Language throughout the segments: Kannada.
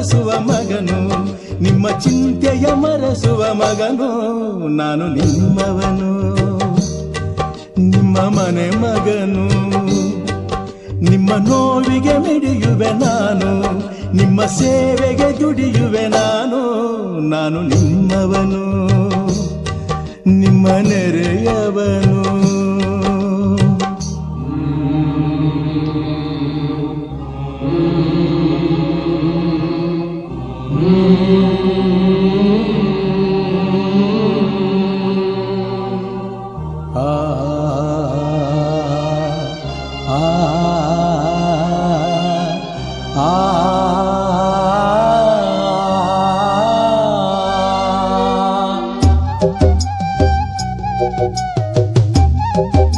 ಬರೆಸುವ ಮಗನು, ನಿಮ್ಮ ಚಿಂತೆಯ ಮರೆಸುವ ಮಗನು, ನಾನು ನಿಮ್ಮವನು. ನಿಮ್ಮ ಮನೆ ಮಗನು, ನಿಮ್ಮ ನೋವಿಗೆ ಮಿಡಿಯುವೆ ನಾನು, ನಿಮ್ಮ ಸೇವೆಗೆ ದುಡಿಯುವೆ ನಾನು ನಾನು ನಿಮ್ಮವನು. ನಿಮ್ಮ ನೆರೆಯವನು ಬಡತನ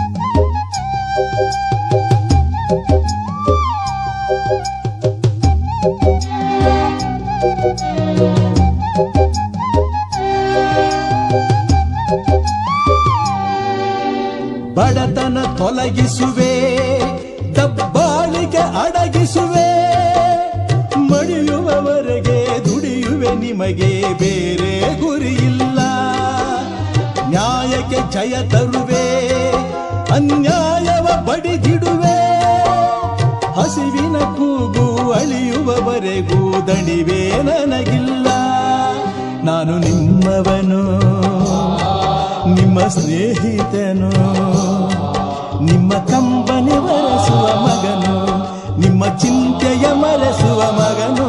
ತೊಲಗಿಸುವೆ ದಬ್ಬಾಳಿಕೆ ಅಡಗಿಸುವೆ. ಮಡಿಯುವವರೆಗೆ ದುಡಿಯುವೆ ನಿಮಗೆ ಬೇರೆ ಗುರಿಯಿಲ್ಲ. ನ್ಯಾಯಕ್ಕೆ ಜಯ ತರುವೆ. ಅಳಿಯುವವರೆಗೂ ದಣಿವೇ ನನಗಿಲ್ಲ. ನಾನು ನಿಮ್ಮವನು, ನಿಮ್ಮ ಸ್ನೇಹಿತನು, ನಿಮ್ಮ ಕಂಬನಿ ಬರೆಸುವ ಮಗನು, ನಿಮ್ಮ ಚಿಂತೆಯ ಮರೆಸುವ ಮಗನು,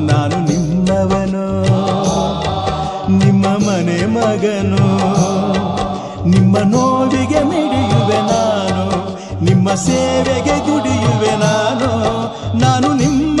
ನಾನು ನಿಮ್ಮವನು, ನಿಮ್ಮ ಮನೆ ಮಗನು, ನಿಮ್ಮ ನೋವಿಗೆ ಮಿಡಿಯುವೆ ನಾನು, ನಿಮ್ಮ ಸೇವೆಗೆ ದುಡಿಯುವೆ ನಾನು ನಾನು ನಿಮ್ಮ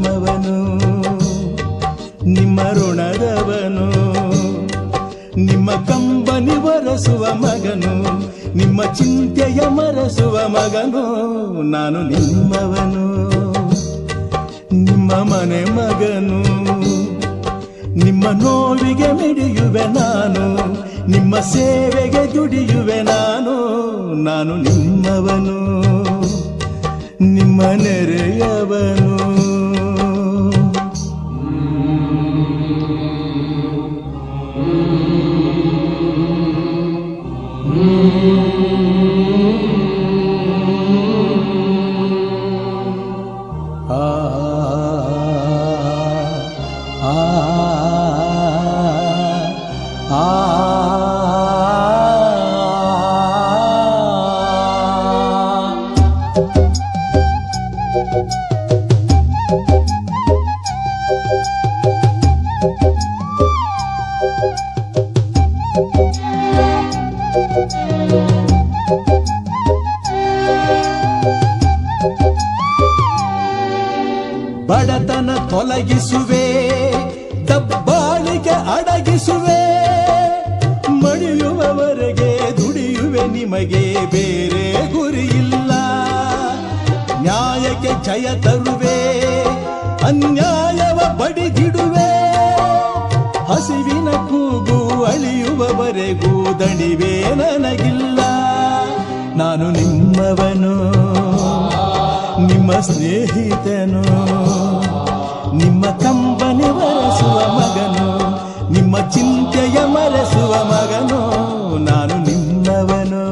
ನಿಮ್ಮ ಕಂಬನಿ ಬರಸುವ ಮಗನು, ನಿಮ್ಮ ಚಿಂತೆಯ ಮರಸುವ ಮಗನು, ನಾನು ನಿಮ್ಮವನು. ನಿಮ್ಮ ಮನೆ ಮಗನು, ನಿಮ್ಮ ನೋವಿಗೆ ಮಿಡಿಯುವೆ ನಾನು, ನಿಮ್ಮ ಸೇವೆಗೆ ದುಡಿಯುವೆ ನಾನು ನಾನು ನಿಮ್ಮವನು. ನಿಮ್ಮ ನೆರೆಯವನು. Ah. ಬಡತನ ತೊಲಗಿಸುವೆ, ದಬ್ಬಾಳಿಗೆ ಅಡಗಿಸುವೆ. ಮಡಿಯುವವರೆಗೆ ದುಡಿಯುವೆ ನಿಮಗೆ ಬೇರೆ ಗುರಿಯಿಲ್ಲ. ನ್ಯಾಯಕ್ಕೆ ಜಯ ತರುವೆ, ಅನ್ಯಾಯವ ಬಡಿದಿಡುವೆ. ಹಸಿವಿನ ಕೂಗು ಅಳಿಯುವವರೆಗೂ ದಣಿವೆ ನನಗಿಲ್ಲ. ನಾನು ನಿಮ್ಮವನು. ನಿಮ್ಮ ಸ್ನೇಹಿತನು ನಿಮ್ಮ ಕಂಬನಿ ಬರೆಸುವ ಮಗನು ನಿಮ್ಮ ಚಿಂತೆಯ ಮರೆಸುವ ಮಗನು ನಾನು ನಿನ್ನವನು